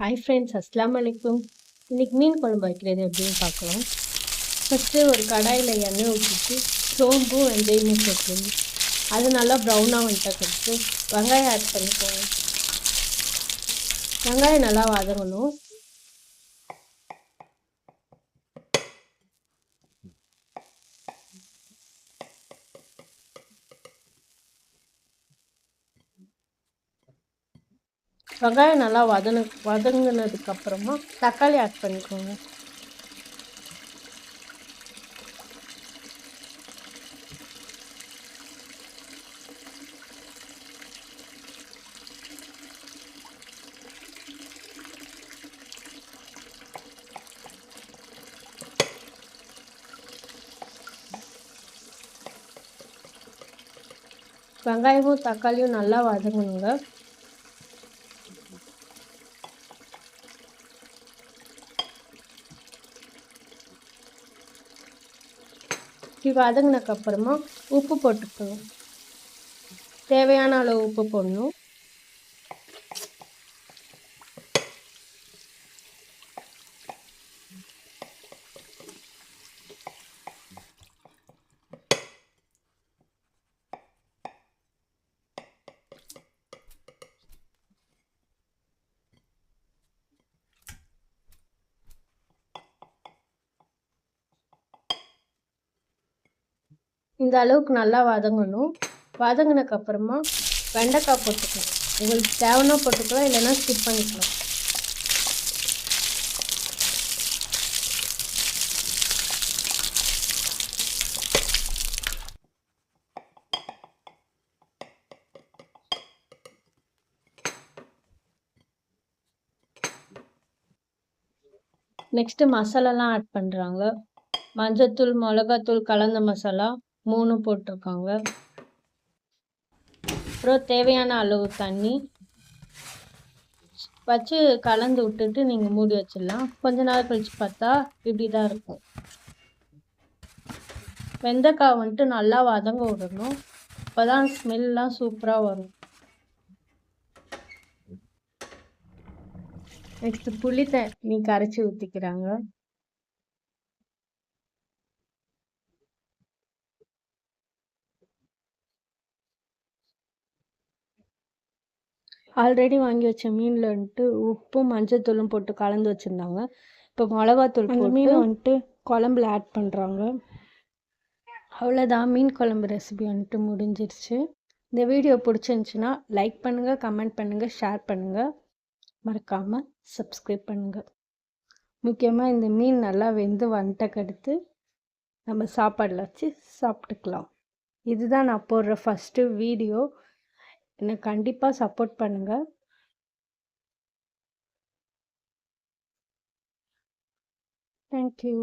Hi friends அஸ்லாம் வலைக்கும் இன்றைக்கி மீன் குழம்பு வைக்கிறது எப்படின்னு பார்க்கலாம். ஃபஸ்ட்டு ஒரு கடாயில் எண்ணெய் ஊற்றிட்டு சோம்பும் வெந்தயமும் போட்டு அது நல்லா ப்ரௌனாக வந்துட்டா கொடுத்து வெங்காயம் ஆட் பண்ணிக்கோங்க. வெங்காயம் நல்லா வதங்கணும். வெங்காயம் நல்லா வதன வதங்கினதுக்கப்புறமா தக்காளி ஆட் பண்ணிக்கோங்க. வெங்காயமும் தக்காளியும் நல்லா வதங்கணுங்க இப்படி வதங்கினதுக்கப்புறமா உப்பு போட்டுக்கணும். தேவையான அளவு உப்பு போடணும். இந்த அளவுக்கு நல்லா வதங்கணும். வதங்கினக்கப்புறமா வெண்டைக்காய் போட்டுக்கலாம். உங்களுக்கு தேவைன்னா போட்டுக்கலாம் இல்லைன்னா ஸ்கிப் பண்ணிக்கலாம். நெக்ஸ்ட்டு மசாலாலாம் ஆட் பண்ணுறாங்க மஞ்சத்தூள் மிளகாத்தூள் கலந்த மசாலா. மூணு போட்டிருக்காங்க. அப்புறம் தேவையான அளவு தண்ணி. வச்சு கலந்து விட்டுட்டு நீங்கள் மூடி வச்சிடலாம். கொஞ்ச நாள் கழித்து பார்த்தா இப்படி தான் இருக்கும். வெந்தக்காய் வந்துட்டு நல்லா வதங்க விடணும். அப்போ தான் ஸ்மெல்லாம் சூப்பராக வரும். நெக்ஸ்ட்டு புளி தண்ணி கரைச்சி ஊற்றிக்கிறாங்க ஆல்ரெடி வாங்கி வச்ச மீனில் வந்துட்டு உப்பும் மஞ்சத்தூளும் போட்டு கலந்து வச்சுருந்தாங்க. இப்போ மிளகாத்தூள் போட்டு மீன் வந்துட்டு குழம்புல ஆட் பண்ணுறாங்க அவ்வளோதான் மீன் குழம்பு ரெசிபி வந்துட்டு முடிஞ்சிருச்சு. இந்த வீடியோ பிடிச்சிருந்துச்சின்னா லைக் பண்ணுங்கள் கமெண்ட் பண்ணுங்கள் ஷேர் பண்ணுங்கள் மறக்காமல் சப்ஸ்கிரைப் பண்ணுங்கள் முக்கியமாக இந்த மீன் நல்லா வெந்து வந்துட்டக்கடுத்து நம்ம சாப்பாடில் வச்சு சாப்பிட்டுக்கலாம். இதுதான் நான் போடுற ஃபஸ்ட்டு வீடியோ என்னை கண்டிப்பாக சப்போர்ட் பண்ணுங்கள் தேங்க்யூ